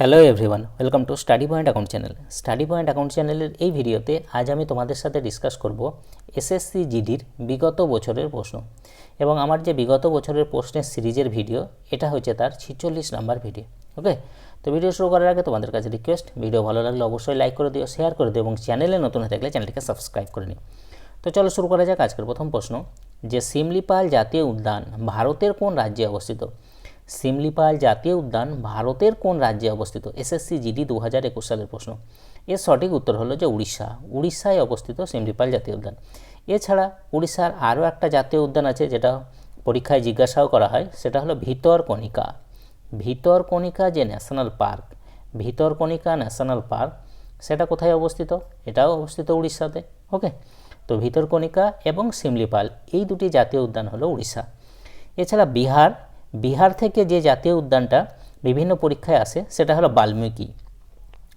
Hello everyone welcome to study point account channel study point account চ্যানেলের এই ভিডিওতে আজ আমি তোমাদের সাথে ডিসকাস করব এসএসসি জিডির বিগত বছরের প্রশ্ন। এবং আমার যে বিগত বছরের প্রশ্নের সিরিজের ভিডিও, এটা হচ্ছে তার ছিচল্লিশ নাম্বার ভিডিও ওকে তো ভিডিও শুরু করার আগে তোমাদের কাছে রিকোয়েস্ট ভিডিও ভালো লাগলে অবশ্যই লাইক করে দিও শেয়ার করে দিও, এবং চ্যানেলে নতুন হয়ে থাকলে চ্যানেলটিকে সাবস্ক্রাইব করে নিও। তো চলো শুরু করা যাক আজকের প্রথম প্রশ্ন। যে সিমলিপাল জাতীয় উদ্যান ভারতের কোন রাজ্যে অবস্থিত? সিমলিপাল জাতীয় উদ্যান ভারতের কোন রাজ্যে অবস্থিত? এসএসসি জিডি দু হাজার একুশ সালের প্রশ্ন। এর সঠিক উত্তর হলো যে উড়িষ্যা। উড়িষ্যায় অবস্থিত শিমলিপাল জাতীয় উদ্যান। এছাড়া উড়িষ্যার আরও একটা জাতীয় উদ্যান আছে যেটা পরীক্ষায় জিজ্ঞাসাও করা হয়, সেটা হলো ভিতরকণিকা ভিতরকণিকা যে national park Bhitarkanika national park, সেটা কোথায় অবস্থিত? এটাও অবস্থিত উড়িষ্যাতে, ওকে? তো ভিতরকণিকা এবং সিমলিপাল, এই দুটি জাতীয় উদ্যান হলো উড়িষ্যা। এছাড়া বিহার বিহার থেকে যে জাতীয় উদ্যানটা বিভিন্ন পরীক্ষায় আসে, সেটা হলো বাল্মীকি।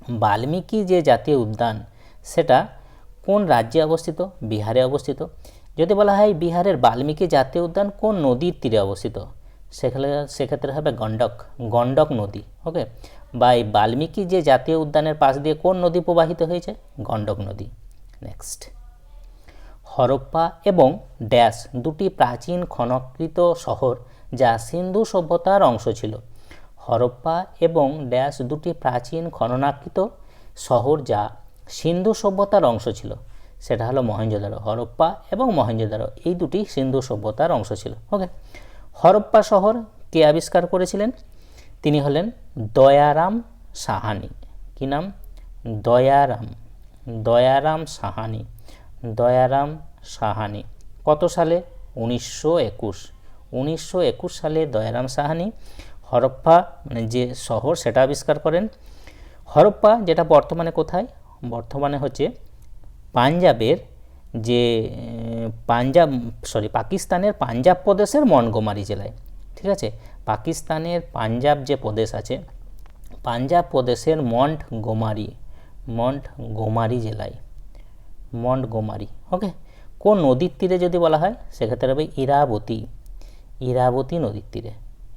বাল্মীকি যে জাতীয় উদ্যান, সেটা কোন রাজ্যে অবস্থিত? বিহারে অবস্থিত। যদি বলা হয় বিহারের বাল্মীকি জাতীয় উদ্যান কোন নদীর তীরে অবস্থিত? সেখানে সেক্ষেত্রে হবে গণ্ডক গণ্ডক নদী, ওকে? বা এই বাল্মীকি যে জাতীয় উদ্যানের পাশ দিয়ে কোন নদী প্রবাহিত হয়েছে? গণ্ডক নদী। নেক্সট। হরপ্পা এবং ড্যাশ দুটি প্রাচীন খনকৃত শহর যা সিন্ধু সভ্যতার অংশ ছিল। হরপ্পা এবং ড্যাশ দুটি প্রাচীন খননাকৃত শহর যা সিন্ধু সভ্যতার অংশ ছিল। সেটা হলো মহেঞ্জোদারো হরপ্পা এবং মহেঞ্জোদারো এই দুটি সিন্ধু সভ্যতার অংশ ছিল। ওকে হরপ্পা শহর কে আবিষ্কার করেছিলেন? তিনি হলেন দয়ারাম সাহানি। কি নাম? দয়ারাম। দয়ারাম সাহানি। দয়ারাম সাহানি। কত সালে? উনিশশো একুশ। উনিশশো একুশ সালে দয়ারাম সাহানি হরপ্পা মানে যে শহর সেটা আবিষ্কার করেন। হরপ্পা যেটা বর্তমানে কোথায়? বর্তমানে হচ্ছে পাঞ্জাবের যে, পাঞ্জাব সরি পাকিস্তানের পাঞ্জাব প্রদেশের মনগোমারি জেলায়। ঠিক আছে? পাকিস্তানের পাঞ্জাব যে প্রদেশ আছে, পাঞ্জাব প্রদেশের মন্ট গোমারি মন্ট গোমারি জেলায়। মন্ট গোমারি ওকে কোন নদীর তীরে যদি বলা হয়, সেক্ষেত্রে হবে ইরাবতী। ইরাবতী নদীর তীরে।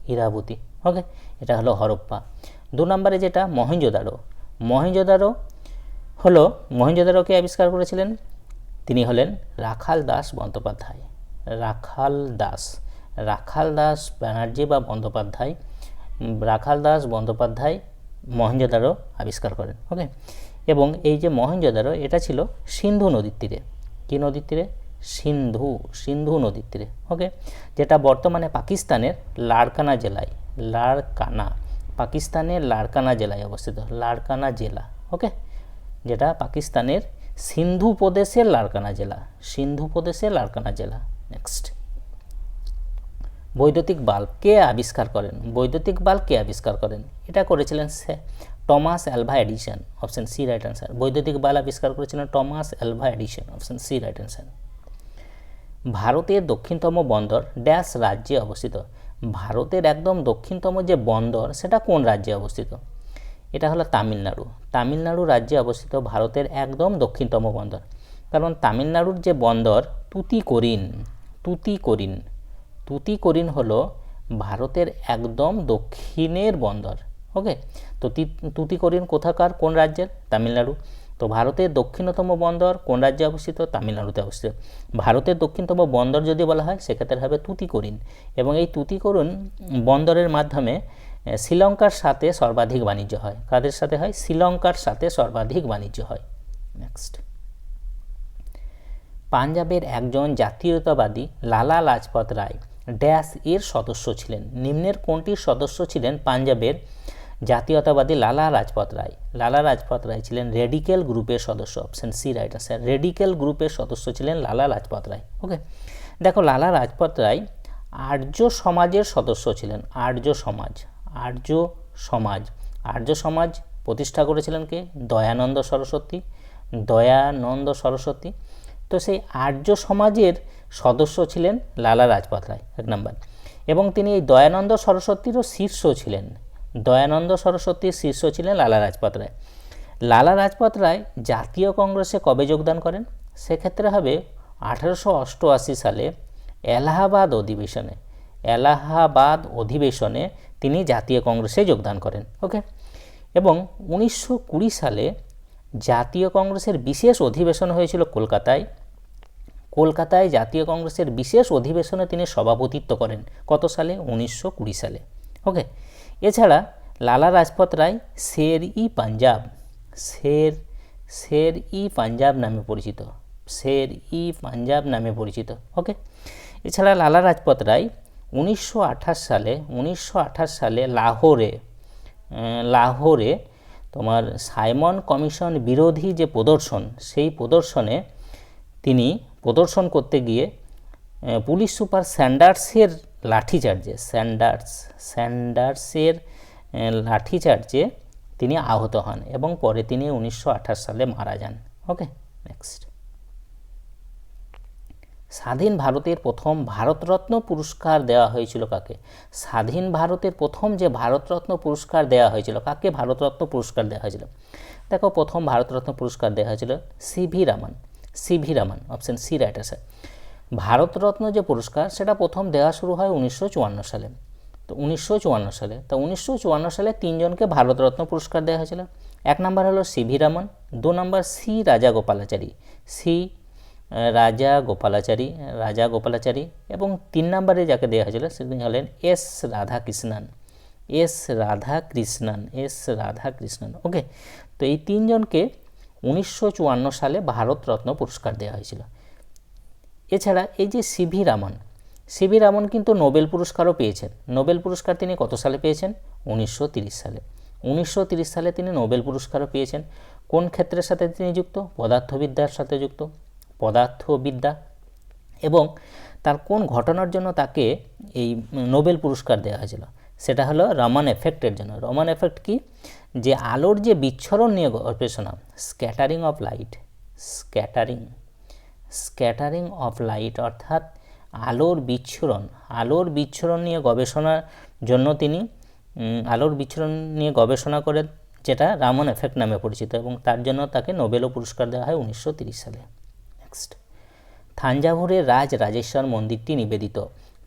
ইরাবতী ওকে এটা হলো হরপ্পা। দু নম্বরে যেটা, মহেঞ্জোদারো। মহেঞ্জোদারো হলো, মহেঞ্জোদারোকে আবিষ্কার করেছিলেন তিনি হলেন রাখাল দাস বন্দ্যোপাধ্যায়। রাখাল দাস। রাখাল দাস ব্যানার্জি বা বন্দ্যোপাধ্যায়, রাখাল দাস বন্দ্যোপাধ্যায় মহেঞ্জোদারো আবিষ্কার করেন ওকে এবং এই যে মহেঞ্জোদারো, এটা ছিল সিন্ধু নদীর তীরে। কী নদীর তীরে? সিন্ধু সিন্ধু নদীর তীরে ওকে যেটা বর্তমানে পাকিস্তানের লাড়কানা জেলায় লাড়কানা পাকিস্তানের লাড়কানা জেলায় অবস্থিত লাড়কানা জেলা ওকে যেটা পাকিস্তানের সিন্ধু প্রদেশের লাড়কানা জেলা, সিন্ধু প্রদেশের লাড়কানা জেলা নেক্সট বৈদ্যুতিক বাল্ব কে আবিষ্কার করেন? বৈদ্যুতিক বাল্ব কে আবিষ্কার করেন? এটা করেছিলেন Thomas Alva Edison option C right answer বৈদ্যুতিক বাল্ব আবিষ্কার করেছিলেন Thomas Alva Edison option C right answer ভারতের দক্ষিণতম বন্দর ড্যাশ রাজ্যে অবস্থিত। ভারতের একদম দক্ষিণতম যে বন্দর, সেটা কোন রাজ্যে অবস্থিত? এটা হলো তামিলনাড়ু। তামিলনাড়ু রাজ্যে অবস্থিত ভারতের একদম দক্ষিণতম বন্দর। কারণ তামিলনাড়ুর যে বন্দর, তুতিকোরিন তুতিকোরিন তুতিকোরিন হলো ভারতের একদম দক্ষিণের বন্দর। ওকে? তো তুতিকোরিন কোথাকার? কোন রাজ্যের? তামিলনাড়ু। তো ভারতের দক্ষিণতম বন্দর কোন রাজ্যে অবস্থিত? তামিলনাড়ুতে অবস্থিত। ভারতের দক্ষিণতম বন্দর যদি বলা হয়, সেক্ষেত্রে হবে তুতিকোরিন। এবং এই তুতিকোরিন বন্দরের মাধ্যমে শ্রীলঙ্কার সাথে সর্বাধিক বাণিজ্য হয়। কাদের সাথে হয়? শ্রীলঙ্কার সাথে সর্বাধিক বাণিজ্য হয়। নেক্সট পাঞ্জাবের একজন জাতীয়তাবাদী লালা লাজপত রায়, ড্যাশ এর সদস্য ছিলেন। নিম্নের কোনটির সদস্য ছিলেন পাঞ্জাবের জাতীয়তাবাদী লালা রাজপথ রায়। লালা রাজপথ রায় ছিলেন রেডিক্যাল গ্রুপের সদস্য option C right sir radical গ্রুপের সদস্য ছিলেন লালা রাজপথ রায় ওকে দেখো, লালা রাজপথ রায় আর্য সমাজের সদস্য ছিলেন, আর্য সমাজ আর্য সমাজ আর্য সমাজ প্রতিষ্ঠা করেছিলেন কে? দয়ানন্দ সরস্বতী দয়ানন্দ সরস্বতী। তো সেই আর্য সমাজের সদস্য ছিলেন লালা রাজপথ রায়, এক নম্বর এবং তিনি এই দয়ানন্দ সরস্বতীরও শীর্ষ ছিলেন দয়ানন্দ সরস্বতীর শীর্ষ ছিলেন লালা রাজপথ রায়। লালা রাজপথ রায় জাতীয় কংগ্রেসে কবে যোগদান করেন? সেক্ষেত্রে হবে আঠারোশো অষ্টআশি সালে এলাহাবাদ অধিবেশনে। এলাহাবাদ অধিবেশনে তিনি জাতীয় কংগ্রেসে যোগদান করেন ওকে এবং উনিশশো কুড়ি সালে জাতীয় কংগ্রেসের বিশেষ অধিবেশন হয়েছিল কলকাতায়। কলকাতায় জাতীয় কংগ্রেসের বিশেষ অধিবেশনে তিনি সভাপতিত্ব করেন। কত সালে? উনিশশো কুড়ি সালে ওকে এছাড়া লালা রাজপথ রায় শের ই পাঞ্জাব, শের শের ই পাঞ্জাব নামে পরিচিত, শের ই পাঞ্জাব নামে পরিচিত ওকে এছাড়া লালা রাজপথ রায় উনিশশো আঠাশ সালে, উনিশশো আঠাশ সালে লাহোরে লাহোরে তোমার সাইমন কমিশন বিরোধী যে প্রদর্শন, সেই প্রদর্শনে তিনি প্রদর্শন করতে গিয়ে পুলিশ সুপার স্যান্ডার্সের লাঠিচার্জে স্যান্ডার্স, স্যান্ডার্সের লাঠিচার্জে তিনি আহত হন এবং পরে তিনি উনিশশো আঠাশ সালে মারা যান। Okay, next. স্বাধীন ভারতের প্রথম ভারতরত্ন পুরস্কার দেওয়া হয়েছিল কাকে? স্বাধীন ভারতের প্রথম যে ভারতরত্ন পুরস্কার দেওয়া হয়েছিল, কাকে ভারতরত্ন পুরস্কার দেওয়া হয়েছিল? দেখো, প্রথম ভারতরত্ন পুরস্কার দেওয়া হয়েছিল C V Raman, C V Raman option C right আছে ভারতরত্ন যে পুরস্কার, সেটা প্রথম দেওয়া শুরু হয় উনিশশো চুয়ান্ন সালে। তো উনিশশো চুয়ান্ন সালে, তো উনিশশো চুয়ান্ন সালে তিনজনকে ভারতরত্ন পুরস্কার দেওয়া হয়েছিল। এক নম্বর হলো সি ভি রামন, দু নম্বর সি রাজা গোপালাচারী, সি রাজা গোপালাচারী রাজা গোপালাচারী এবং তিন নম্বরে যাকে দেওয়া হয়েছিল তিনি হলেন S Radhakrishnan. S Radhakrishnan S Radhakrishnan okay তো এই তিনজনকে উনিশশো চুয়ান্ন সালে ভারতরত্ন পুরস্কার দেওয়া হয়েছিল। এছাড়া এই যে সিভি রামন সিভি রামন কিন্তু নোবেল পুরস্কারও পেয়েছেন। নোবেল পুরস্কার তিনি কত সালে পেয়েছেন? উনিশশো সালে। উনিশশো সালে তিনি নোবেল পুরস্কারও পেয়েছেন। কোন ক্ষেত্রের সাথে তিনি যুক্ত? পদার্থবিদ্যার সাথে যুক্ত। পদার্থবিদ্যা। এবং তার কোন ঘটনার জন্য তাকে এই নোবেল পুরস্কার দেওয়া হয়েছিল? সেটা হলো রমান এফেক্টের জন্য। রমান এফেক্ট কি? যে আলোর যে বিচ্ছরণ নিয়ে গবেষণা, scattering of light. Scattering. Scattering of light অর্থাৎ আলোর বিচ্ছুরণ। আলোর বিচ্ছুরণ নিয়ে গবেষণার জন্য তিনি আলোর বিচ্ছুরণ নিয়ে গবেষণা করে যেটা রামন এফেক্ট নামে পরিচিত এবং তার জন্য তাকে নোবেলও পুরস্কার দেওয়া হয় উনিশশো সালে। নেক্সট থাঞ্জাভুরের রাজ রাজেশ্বর মন্দিরটি নিবেদিত।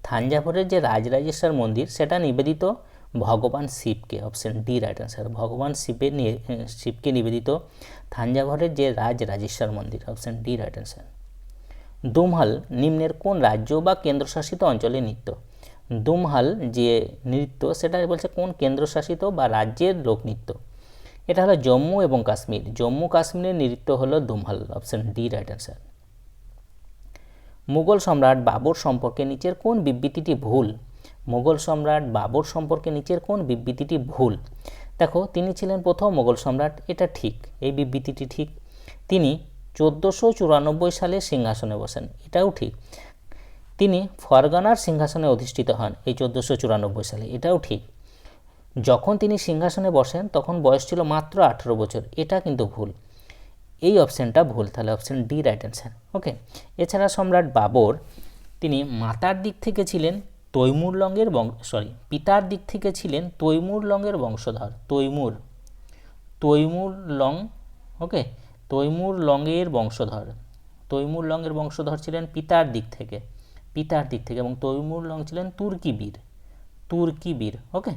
থাঞ্জাভুরের যে রাজ রাজেশ্বর মন্দির, সেটা নিবেদিত ভগবান শিবকে অপশন ডি রাইট অ্যান্সার ভগবান শিবের শিবকে নিবেদিত থাঞ্জাভুরের যে রাজ রাজেশ্বর মন্দির option D right answer Dumhal নিম্নের কোন রাজ্য বা কেন্দ্রশাসিত অঞ্চলে নৃত্য? দুমহাল যে নৃত্য, সেটা বলছে কোন কেন্দ্রশাসিত বা রাজ্যের লোকনৃত্য এটা হলো জম্মু এবং কাশ্মীর। জম্মু কাশ্মীরের নৃত্য হলো Dumhal. Option D, right answer. Mughal সম্রাট বাবর সম্পর্কে নিচের কোন বিবৃতিটি ভুল? মুঘল সম্রাট বাবর সম্পর্কে নিচের কোন বিবৃতিটি ভুল? দেখো, তিনি ছিলেন প্রথম মুঘল সম্রাট, এটা ঠিক। এই বিবৃতিটি ঠিক। তিনি চোদ্দোশো চুরানব্বই সালে সিংহাসনে বসেন। এটাও ঠিক। তিনি ফরগানার সিংহাসনে অধিষ্ঠিত হন এই চোদ্দোশো চুরানব্বই সালে। এটাও ঠিক। যখন তিনি সিংহাসনে বসেন, তখন বয়স ছিল মাত্র আঠেরো বছর। এটা কিন্তু ভুল। এই অপশানটা ভুল তাহলে option D right answer. Okay? এছাড়া সম্রাট বাবর, তিনি মাতার দিক থেকে ছিলেন তৈমুর লঙ্গের বংশ সরি, পিতার দিক থেকে ছিলেন তৈমুর লঙ্গের বংশধর। তৈমুর। তৈমুর লং, ওকে? তৈমুর লঙ্গের বংশধর। তৈমুর লঙ্গের বংশধর ছিলেন পিতার দিক থেকে, পিতার দিক থেকে এবং তৈমুর লং ছিলেন তুর্কি বীর তুর্কি বীর ওকে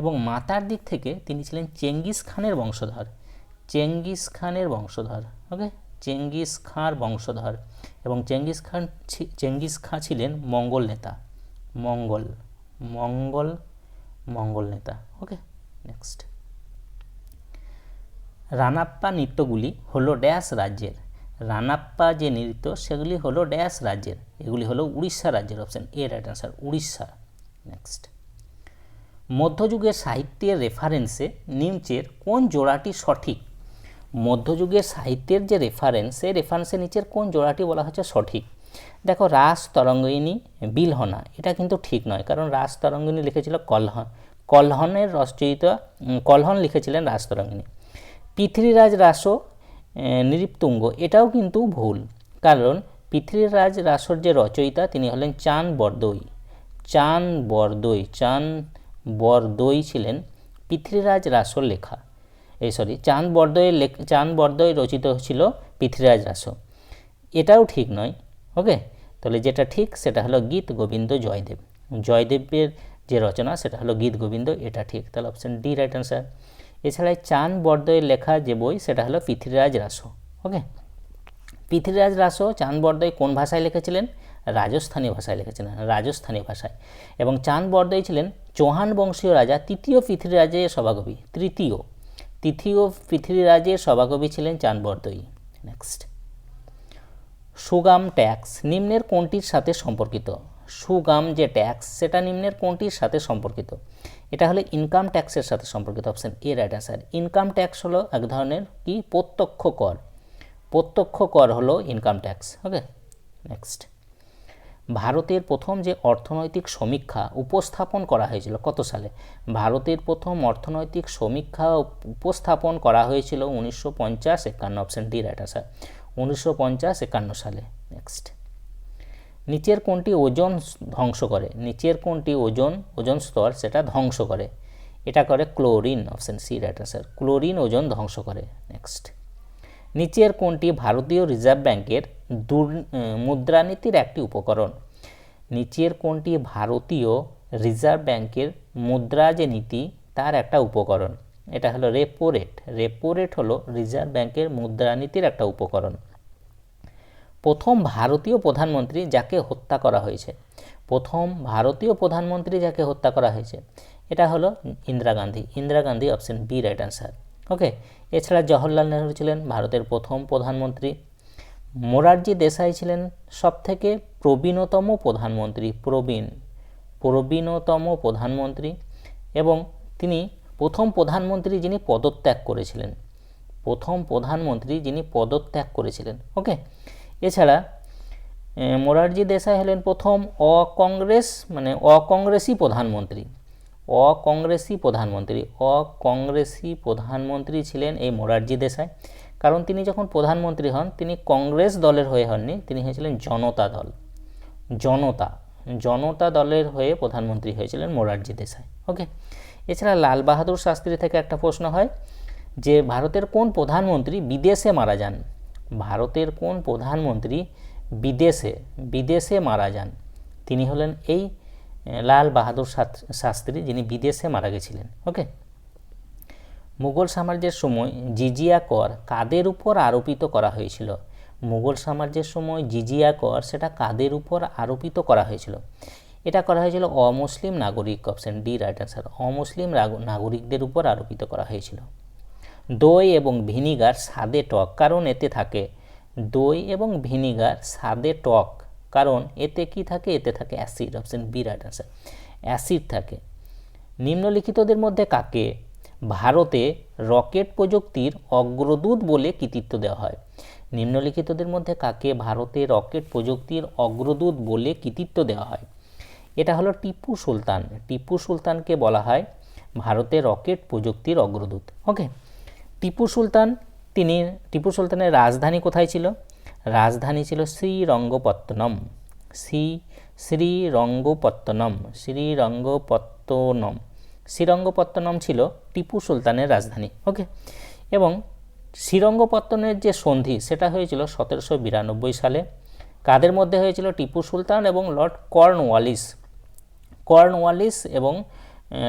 এবং মাতার দিক থেকে তিনি ছিলেন চেঙ্গিস খানের বংশধর, চেঙ্গিস খানের বংশধর ওকে চেঙ্গিস খাঁর বংশধর এবং চেঙ্গিস খান চেঙ্গিস খাঁ ছিলেন মঙ্গল নেতা, মঙ্গল মঙ্গল মঙ্গল নেতা ওকে নেক্সট রানাপ্পা নৃত্যগুলি হলো ড্যাশ রাজ্যের। রানাপ্পা যে নৃত্য, সেগুলি হলো ড্যাশ রাজ্যের। এগুলি হলো উড়িষ্যা রাজ্যের option A right answer Orissa. Next মধ্যযুগের সাহিত্যের রেফারেন্সে নিচের কোন জোড়াটি সঠিক? মধ্যযুগের সাহিত্যের যে রেফারেন্স সেই রেফারেন্সের নিচের কোন জোড়াটি বলা হচ্ছে সঠিক? দেখো, রাস তরঙ্গিনী, বিলহনা, এটা কিন্তু ঠিক নয়, কারণ রাস তরঙ্গিনী লিখেছিল কলহন। কলহনের রচয়িতা কলহন লিখেছিলেন রাস তরঙ্গিনী। পৃথ্বীরাজ রাসো নৃপতুঙ্গ, এটাও কিন্তু ভুল। কারণ পৃথ্বীরাজ রাসোর যে রচয়িতা, তিনি হলেন চান বরদই। চান বরদই চান বরদই ছিলেন পৃথ্বীরাজ রাসোর লেখা। এই সরি চাঁদ বরদয়ের লেখ চাঁদ বরদয় রচিত ছিল পৃথ্বীরাজ রাসো। এটাও ঠিক নয়, ওকে? তাহলে যেটা ঠিক, সেটা হলো গীত গোবিন্দ জয়দেব। জয়দেবের যে রচনা, সেটা হলো গীত গোবিন্দ, এটা ঠিক। তাহলে অপশন ডি রাইট অ্যান্সার এছাড়া চান বর্দয়ের লেখা যে বই, সেটা হলো পৃথ্বীরাজ রাসো ওকে পৃথ্বীরাজ রাসো চাঁদ বর্দয় কোন ভাষায় লিখেছিলেন? রাজস্থানী ভাষায় লিখেছিলেন, রাজস্থানী ভাষায়। এবং চাঁদ বর্দই ছিলেন চৌহান বংশীয় রাজা, তৃতীয় পৃথ্বীরাজের সভাকবি, তৃতীয়। তৃতীয় পৃথ্বীরাজের সভাকবি ছিলেন চাঁদ বর্দই নেক্সট সুগাম ট্যাক্স নিম্নের কোনটির সাথে সম্পর্কিত? সুগাম যে ট্যাক্স, সেটা নিম্নের কোনটির সাথে সম্পর্কিত? এটা হলো ইনকাম ট্যাক্সের সাথে সম্পর্কিত option A right answer income tax হলো এক ধরনের কি? প্রত্যক্ষ কর। প্রত্যক্ষ কর হলো ইনকাম ট্যাক্স ওকে নেক্সট ভারতের প্রথম যে অর্থনৈতিক সমীক্ষা উপস্থাপন করা হয়েছিল, কত সালে? ভারতের প্রথম অর্থনৈতিক সমীক্ষা উপস্থাপন করা হয়েছিল উনিশশো পঞ্চাশ একান্ন অপশান ডি রাইট আসার উনিশশো পঞ্চাশ একান্ন সালে। নেক্সট নিচের কোনটি ওজন ধ্বংস করে? নিচের কোনটি ওজন ওজন স্তর সেটা ধ্বংস করে? এটা করে chlorine, option C right answer chlorine ozone ধ্বংস করে। নেক্সট নিচের কোনটি ভারতীয় রিজার্ভ ব্যাংকের দুর মুদ্রানীতির একটি উপকরণ? নিচের কোনটি ভারতীয় রিজার্ভ ব্যাংকের মুদ্রা যে নীতি, তার একটা উপকরণ? এটা হলো রেপো রেট রেপো রেট হলো রিজার্ভ ব্যাংকের মুদ্রানীতির একটা উপকরণ। প্রথম ভারতীয় প্রধানমন্ত্রী যাকে হত্যা করা হয়েছে। প্রথম ভারতীয় প্রধানমন্ত্রী যাকে হত্যা করা হয়েছে। এটা হলো Indira Gandhi. Indira Gandhi option B right answer. Okay? এছাড়া জওহরলাল নেহরু ছিলেন ভারতের প্রথম প্রধানমন্ত্রী। মোরারজি দেশাই ছিলেন সবথেকে প্রবীণতম প্রধানমন্ত্রী, প্রবীণ, প্রবীণতম প্রধানমন্ত্রী এবং তিনি প্রথম প্রধানমন্ত্রী যিনি পদত্যাগ করেছিলেন। প্রথম প্রধানমন্ত্রী যিনি পদত্যাগ করেছিলেন। ওকে? এছাড়া মোরারজি দেশাই হলেন প্রথম অকংগ্রেস মানে অকংগ্রেসি প্রধানমন্ত্রী। অকংগ্রেসি প্রধানমন্ত্রী। অকংগ্রেসি প্রধানমন্ত্রী ছিলেন এই মোরারজি দেশাই। কারণ তিনি যখন প্রধানমন্ত্রী হন, তিনি কংগ্রেস দলের হয়ে হননি, তিনি হয়েছিলেন জনতা দল। জনতা। জনতা দলের হয়ে প্রধানমন্ত্রী হয়েছিলেন মোরারজি দেশাই। ওকে এছাড়া লাল বাহাদুর শাস্ত্রী থেকে একটা প্রশ্ন হয় যে, ভারতের কোন প্রধানমন্ত্রী বিদেশে মারা যান? ভারতের কোন প্রধানমন্ত্রী বিদেশে বিদেশে মারা যান? তিনি হলেন এই লাল বাহাদুর শাস্ত্রী যিনি বিদেশে মারা গেছিলেন। ওকে? মুঘল সাম্রাজ্যের সময় জিজিয়া কর কাদের উপর আরোপিত করা হয়েছিল? মুঘল সাম্রাজ্যের সময় জিজিয়া কর সেটা কাদের উপর আরোপিত করা হয়েছিল? এটা করা হয়েছিল অমুসলিম নাগরিক, অপশন ডি, রাইট অ্যান্সার। অমুসলিম নাগরিকদের উপর আরোপিত করা হয়েছিল। দই এবং ভিনিগার স্বাদে টক, কারণ এতে থাকে দই এবং ভিনিগার স্বাদে টক, কারণ এতে কি থাকে? এতে থাকে acid, option B right answer acid থাকে। নিম্নলিখিতদের মধ্যে কাকে? ভারতে রকেট প্রযুক্তির অগ্রদূত বলে কৃতিত্ব দেওয়া হয়। নিম্নলিখিতদের মধ্যে কাকে? ভারতে রকেট প্রযুক্তির অগ্রদূত বলে কৃতিত্ব দেওয়া হয়। এটা হলো টিপু সুলতান। টিপু সুলতানকে বলা হয় ভারতে রকেট প্রযুক্তির অগ্রদূত। ওকে? টিপু সুলতান, তিনি টিপু সুলতানের রাজধানী কোথায় ছিল? রাজধানী ছিল শ্রীরঙ্গপত্তনম। শ্রী, শ্রীরঙ্গপত্তনম শ্রীরঙ্গপত্তনম। শ্রীরঙ্গপত্তনম ছিল টিপু সুলতানের রাজধানী ওকে এবং শ্রীরঙ্গপত্তনের যে সন্ধি, সেটা হয়েছিল সতেরোশো বিরানব্বই সালে। কাদের মধ্যে হয়েছিল? টিপু সুলতান এবং লর্ড কর্নওয়ালিস। কর্নওয়ালিস এবং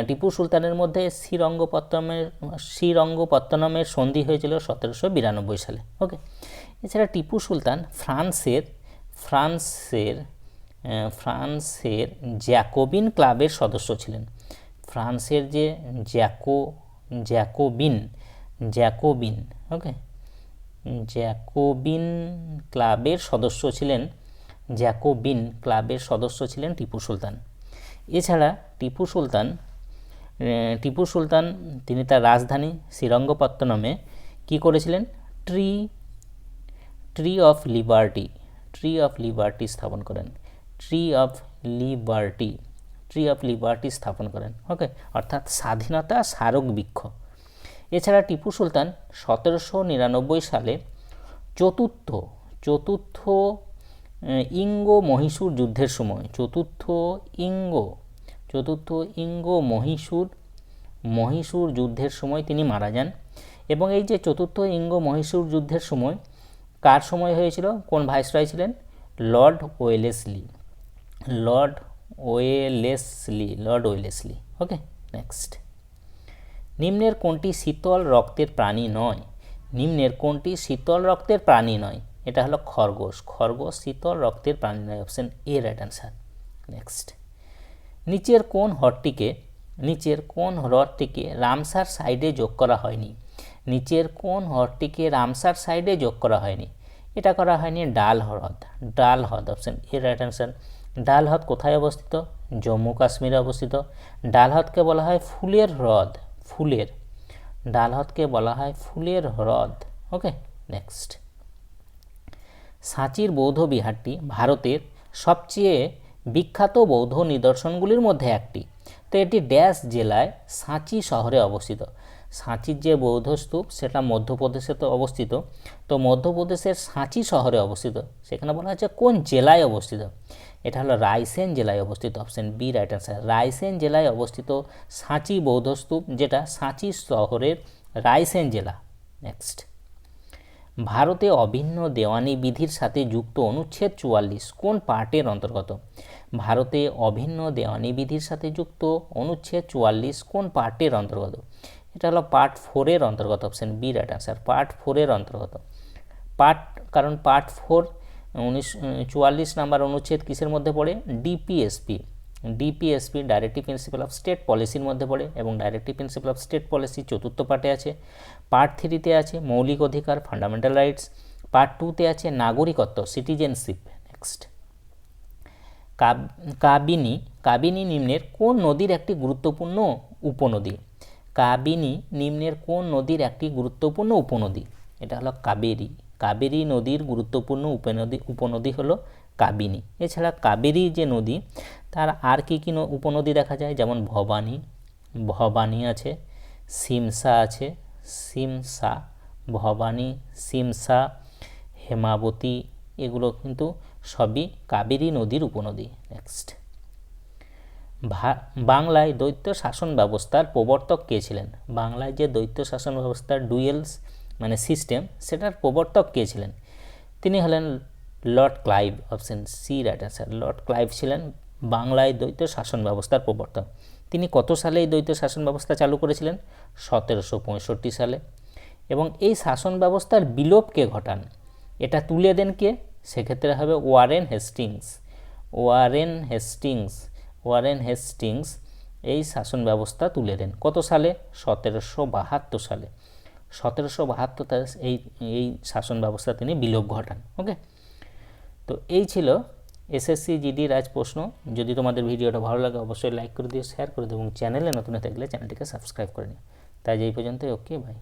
টিপু সুলতানের মধ্যে শ্রীরঙ্গপত্তমের শ্রীরঙ্গপত্তনমের সন্ধি হয়েছিল সতেরোশো বিরানব্বই সালে ওকে এছাড়া টিপু সুলতান ফ্রান্সের ফ্রান্সের ফ্রান্সের জ্যাকোবিন ক্লাবের সদস্য ছিলেন। ফ্রান্সের যে জ্যাকো, জ্যাকোবিন জ্যাকোবিন ওকে জ্যাকোবিন ক্লাবের সদস্য ছিলেন, জ্যাকোবিন ক্লাবের সদস্য ছিলেন টিপু সুলতান। এছাড়া টিপু সুলতান টিপু সুলতান, তিনি তার রাজধানী শ্রীরঙ্গপত্তনমে কি করেছিলেন? Tree tree of liberty tree of liberty স্থাপন করেন। Tree of liberty tree of liberty স্থাপন করেন। ওকে অর্থাৎ স্বাধীনতা, স্মারক বৃক্ষ। এছাড়া টিপু সুলতান সতেরোশো নিরানব্বই সালে চতুর্থ চতুর্থ ইঙ্গ মহীশূর যুদ্ধের সময়, চতুর্থ ইঙ্গো চতুর্থ ইঙ্গ মহীশূর। মহীশূর যুদ্ধের সময় তিনি মারা যান। এবং এই যে চতুর্থ ইঙ্গ মহীশূর যুদ্ধের সময়, কার সময় হয়েছিল? কোন ভাইসরয় ছিলেন? Lord Wellesley. Lord Wellesley Lord Wellesley. Okay, next. নিম্নের কোনটি শীতল রক্তের প্রাণী নয়? নিম্নের কোনটি শীতল রক্তের প্রাণী নয়? এটা হলো খরগোশ। খরগোশ শীতল রক্তের প্রাণী নয়। Option A, right answer. Next. নিচের কোন হ্রদটিকে, নিচের কোন হ্রদটিকে রামসার সাইডে যোগ করা হয়নি। নিচের কোন হ্রদটিকে রামসার সাইডে যোগ করা হয়নি। এটা করা হয়নি ডাল হ্রদ। ডাল হ্রদ অপশন এ রাইট অ্যান্সার ডাল হ্রদ কোথায় অবস্থিত? জম্মু কাশ্মীরে অবস্থিত। ডাল হ্রদকে বলা হয় ফুলের হ্রদ। ফুলের। ডাল হ্রদকে বলা হয় ফুলের হ্রদ। ওকে নেক্সট সাঁচির বৌদ্ধ বিহারটি ভারতের সবচেয়ে বিখ্যাত বৌদ্ধ নিদর্শনগুলির মধ্যে একটি। তো এটি ড্যাশ জেলায় সাঁচি শহরে অবস্থিত। সাঁচির যে বৌদ্ধ স্তূপ, সেটা মধ্যপ্রদেশে তো অবস্থিত। তো মধ্যপ্রদেশের সাঁচি শহরে অবস্থিত। সেখানে বলা হচ্ছে কোন জেলায় অবস্থিত? এটা হলো রায়সেন জেলায় অবস্থিত option B right answer Raisen জেলায় অবস্থিত সাঁচি বৌদ্ধ স্তূপ, যেটা সাঁচি শহরের রায়সেন জেলা। নেক্সট ভারতে অভিন্ন দেওয়ানি বিধির সাথে যুক্ত অনুচ্ছেদ চুয়াল্লিশ কোন পার্টের অন্তর্গত? ভারতে অভিন্ন দেওয়ানি বিধির সাথে যুক্ত অনুচ্ছেদ চুয়াল্লিশ কোন পার্টের অন্তর্গত? এটা হলো পার্ট ফোরের অন্তর্গত option B right answer part ফোরের অন্তর্গত। পার্ট, কারণ পার্ট ফোর উনিশ, চুয়াল্লিশ নাম্বার অনুচ্ছেদ কিসের মধ্যে পড়ে? DPSP DPSP directive principal of state পলিসির মধ্যে পড়ে এবং directive principal of state policy চতুর্থ পার্টে আছে। পার্ট থ্রিতে আছে মৌলিক অধিকার ফান্ডামেন্টাল রাইটস পার্ট টুতে আছে নাগরিকত্ব সিটিজেনশিপ নেক্সট কাবিনী কাবিনী নিম্নের কোন নদীর একটি গুরুত্বপূর্ণ উপনদী? কাবিনী নিম্নের কোন নদীর একটি গুরুত্বপূর্ণ উপনদী? এটা হলো কাবেরী। কাবেরী নদীর গুরুত্বপূর্ণ উপনদী উপনদী হলো কাবিনী। এছাড়া কাবেরী যে নদী, তার আর কি কী উপনদী দেখা যায়? যেমন ভবানী ভবানী আছে, সিমসা আছে, সিমসা, ভবানী, সিমসা, হেমাবতী, এগুলো কিন্তু সবই কাবেরী নদীর উপনদী। নেক্সট বাংলায় দ্বৈত শাসন ব্যবস্থার প্রবর্তক কে ছিলেন? বাংলায় যে দ্বৈত শাসন ব্যবস্থার ডুয়েলস মানে সিস্টেম সেটার প্রবর্তক কে ছিলেন? তিনি হলেন Lord Clive option C right answer Lord Clive ছিলেন বাংলায় দ্বৈত শাসন ব্যবস্থার প্রবর্তক। তিনি কত সালে এই দ্বৈত শাসন ব্যবস্থা চালু করেছিলেন? সতেরোশো পঁয়ষট্টি সালে। এবং এই শাসন ব্যবস্থার বিলোপকে ঘটান? এটা তুলে দেন কে? সেক্ষেত্রে হবে Warren Hastings. Warren Hastings Warren Hastings এই শাসন ব্যবস্থা তুলে দেন। কত সালে? সতেরোশো বাহাত্তর সালে। সতেরোশো বাহাত্তর এই এই শাসন ব্যবস্থা তিনি বিলোপ ঘটান। ওকে? তো এই ছিল এসএসসি জিডির আজ প্রশ্ন। যদি তোমাদের ভিডিওটা ভালো লাগে, অবশ্যই লাইক করে দিও শেয়ার করে দিও, এবং চ্যানেলে নতুন থাকলে চ্যানেলটিকে সাবস্ক্রাইব করে নিও। তাই এই পর্যন্তই ওকে বাই